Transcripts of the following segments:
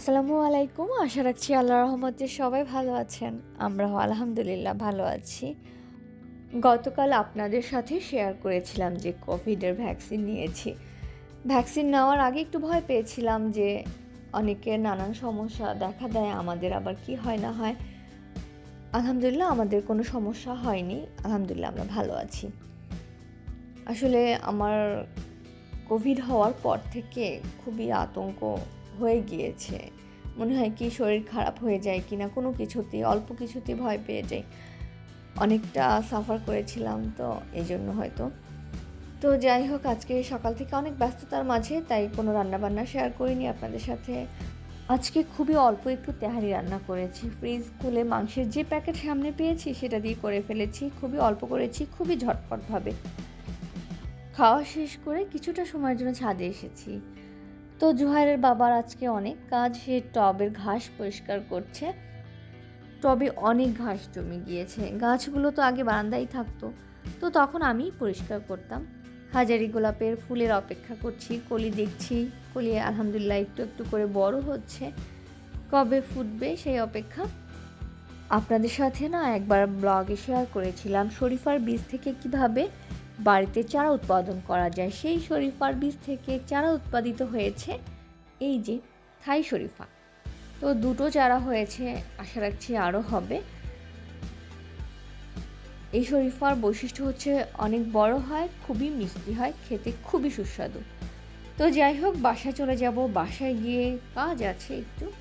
আসসালামু আলাইকুম। আশা রাখছি আল্লাহ রহমতে সবাই ভালো আছেন। আমরাও আলহামদুলিল্লাহ ভালো আছি। গতকাল আপনাদের সাথে শেয়ার করেছিলাম যে কোভিডের ভ্যাকসিন নিয়েছি। ভ্যাকসিন নেওয়ার আগে একটু ভয় পেয়েছিলাম যে অনেকের নানান সমস্যা দেখা দেয়, আমাদের আবার কি হয় না হয়। আলহামদুলিল্লাহ আমাদের কোনো সমস্যা হয়নি। আলহামদুলিল্লাহ আমরা ভালো আছি। আসলে আমার কোভিড হওয়ার পর থেকে খুবই আতঙ্ক হয়ে গিয়েছে। মনে হয় কি শরীর খারাপ হয়ে যায় কি না কোনো কিছুতে অল্প কিছুতে ভয় পেয়ে যাই। অনেকটা সাফার করেছিলাম তো এই জন্য হয়তো। তো যাই হোক, আজকে সকাল থেকে অনেক ব্যস্ততার মাঝে, তাই কোনো রান্নাবান্না শেয়ার করিনি আপনাদের সাথে। আজকে খুবই অল্প একটু তেহারি রান্না করেছি। ফ্রিজ খুলে মাংসের যে প্যাকেট সামনে পেয়েছি, সেটা দিয়ে করে ফেলেছি। খুবই অল্প করেছি, খুবই ঝটপটভাবে খাওয়া শেষ করে কিছুটা সময়ের জন্য ছাদে এসেছি। তো জুহাইরের বাবার আজকে অনেক কাজ, সে টবের ঘাস পরিষ্কার করছে। টবে অনেক ঘাস জমে গিয়েছে। গাছগুলো তো আগে বারান্দায় থাকতো। তো তখন আমি পরিষ্কার করতাম। হাজারি গোলাপের ফুলের অপেক্ষা করছি, কলি দেখছি, কলি আলহামদুলিল্লাহ একটু একটু করে বড় হচ্ছে। কবে ফুটবে সেই অপেক্ষা? আপনাদের সাথে না একবার ব্লগে শেয়ার করেছিলাম। শরীফার বীজ থেকে কীভাবে বাড়িতে চারা উৎপাদন করা যায়। সেই শরীফার বীজ থেকে চারা উৎপাদিত হয়েছে এই যে থাই শরীফা। তো দুটো চারা হয়েছে, আশা রাখছি আরও হবে। এই শরীফার বৈশিষ্ট্য হচ্ছে অনেক বড় হয়, খুবই মিষ্টি হয়, খেতে খুবই সুস্বাদু। তো যাই হোক, বাসায় চলে যাব। বাসায় গিয়ে কাজ আছে একটু।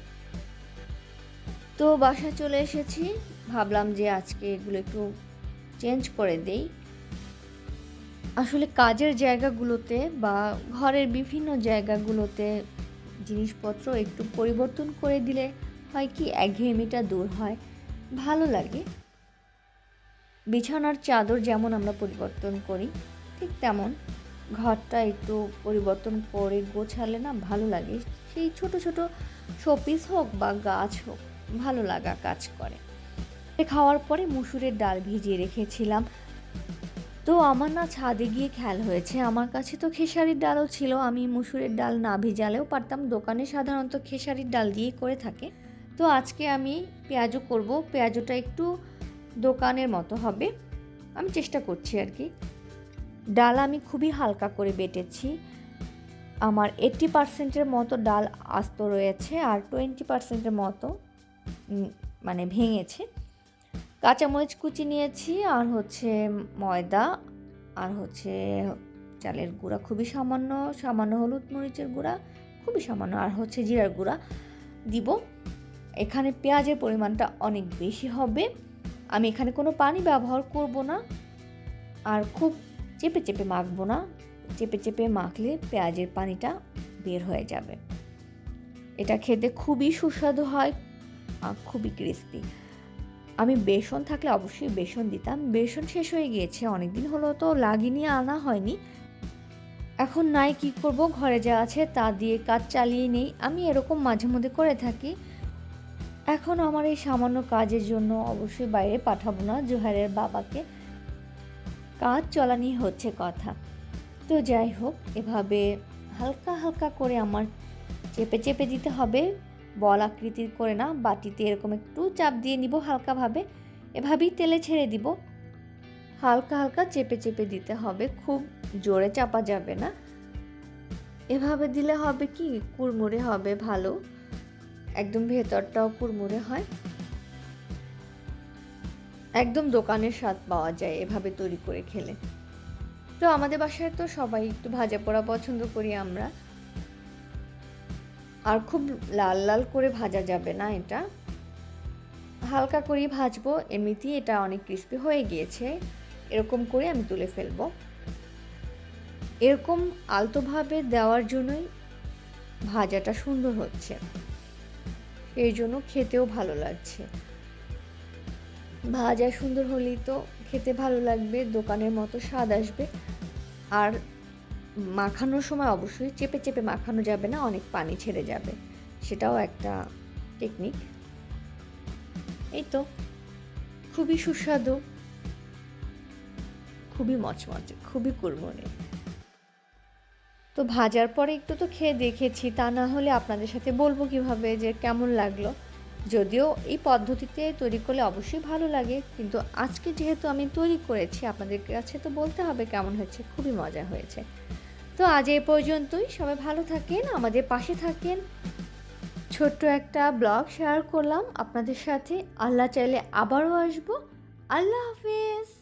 তো বাসা চলে এসেছি। ভাবলাম যে আজকে এগুলো একটু চেঞ্জ করে দেই। আসলে কাজের জায়গাগুলোতে বা ঘরের বিভিন্ন জায়গাগুলোতে জিনিসপত্র একটু পরিবর্তন করে দিলে হয় কি একঘেয়েমিটা দূর হয়। ভালো লাগে। বিছানার চাদর যেমন আমরা পরিবর্তন করি, ঠিক তেমন ঘরটা একটু পরিবর্তন করে গোছালে না ভালো লাগে। সেই ছোট ছোট শোপিস হোক বা গাছ হোক, ভালো লাগা কাজ করে। খাওয়ার পরে মুসুরের ডাল ভিজিয়ে রেখেছিলাম। তো আমার না ছাদে গিয়ে খেয়াল হয়েছে। আমার কাছে তো খেসারির ডালও ছিল। আমি মুসুরের ডাল না ভিজালেও পারতাম। দোকানে সাধারণত খেসারির ডাল দিয়ে করে থাকে। তো আজকে আমি পেঁয়াজও করব। পেঁয়াজটা একটু দোকানের মতো হবে। আমি চেষ্টা করছি আর কি। ডাল আমি খুবই হালকা করে বেটেছি। আমার এইট্টি পার্সেন্টের মতো ডাল আস্ত রয়েছে আর টোয়েন্টি পার্সেন্টের মতো মানে ভেঙেছে। কাঁচামরিচ কুচি নিয়েছি, আর হচ্ছে ময়দা, আর হচ্ছে চালের গুঁড়া খুবই সামান্য সামান্য হলুদ মরিচের গুঁড়া, খুবই সামান্য, আর হচ্ছে জিরার গুঁড়া দিব। এখানে পেঁয়াজের পরিমাণটা অনেক বেশি হবে। আমি এখানে কোনো পানি ব্যবহার করব না, আর খুব চেপে চেপে মাখবো না। চেপে চেপে মাখলে পেঁয়াজের পানিটা বের হয়ে যাবে। এটা খেতে খুবই সুস্বাদু হয়, আর খুবই ক্রিস্পি আমি বেসন থাকলে অবশ্যই বেসন দিতাম। বেসন শেষ হয়ে গিয়েছে অনেক দিন হলো তো লাগিয়ে আনা হয়নি। এখন নাই, কি করব? ঘরে যা আছে তা দিয়ে কাজ চালিয়ে নেই। আমি এরকম মাঝে মধ্যে করে থাকি। এখন আমার এই সামান্য কাজের জন্য অবশ্যই বাইরে পাঠাবো না, জোহারের বাবাকে। কাজ চলানি হচ্ছে কথা। তো যাই হোক, এভাবে হালকা হালকা করে আমার চেপে চেপে দিতে হবে। বল আকৃতির করে না, বাটিতে এরকম একটু চাপ দিয়ে নিব হালকাভাবে। এভাবেই তেলে ছেড়ে দিব। হালকা হালকা চেপে চেপে দিতে হবে, খুব জোরে চাপা যাবে না। এভাবে দিলে হবে কি? কুড়মুড়ে হবে, ভালো। একদম ভেতরটাও কুড়মুড়ে হয়। একদম দোকানের স্বাদ পাওয়া যায় এভাবে তৈরি করে খেলে। তো আমাদের বাসায় তো সবাই একটু ভাজা পোড়া পছন্দ করি আমরা। আর খুব লাল লাল করে ভাজা যাবে না এটা। হালকা করেই ভাজবো, এমনিতেই এটা অনেক ক্রিস্পি হয়ে গিয়েছে। এরকম করে আমি তুলে ফেলব। এরকম আলতোভাবে দেওয়ার জন্যই ভাজাটা সুন্দর হচ্ছে। এই জন্য খেতেও ভালো লাগছে। ভাজা সুন্দর হলেই তো খেতে ভালো লাগবে, দোকানের মতো স্বাদ আসবে। আর মাখানোর সময় অবশ্যই চেপে চেপে মাখানো যাবে না, অনেক পানি ছেড়ে যাবে। সেটাও একটা টেকনিক এই তো, খুবই সুস্বাদু, খুবই মচমচে, খুবই তো তো ভাজার পরে একটু তো খেয়ে দেখেছি, তা না হলে আপনাদের সাথে বলব কীভাবে যে কেমন লাগল। যদিও এই পদ্ধতিতে তৈরি করলে অবশ্যই ভালো লাগে, কিন্তু আজকে যেহেতু আমি তৈরি করেছি, আপনাদের কাছে তো বলতে হবে কেমন হয়েছে, খুবই মজা হয়েছে। তো আজ এই পর্যন্তই। সবাই ভালো থাকেন, আমাদের পাশে থাকেন। ছোট্ট একটা ব্লগ শেয়ার করলাম। আপনাদের সাথে আল্লাহ চাইলে আবারও আসব। আল্লাহ হাফেজ।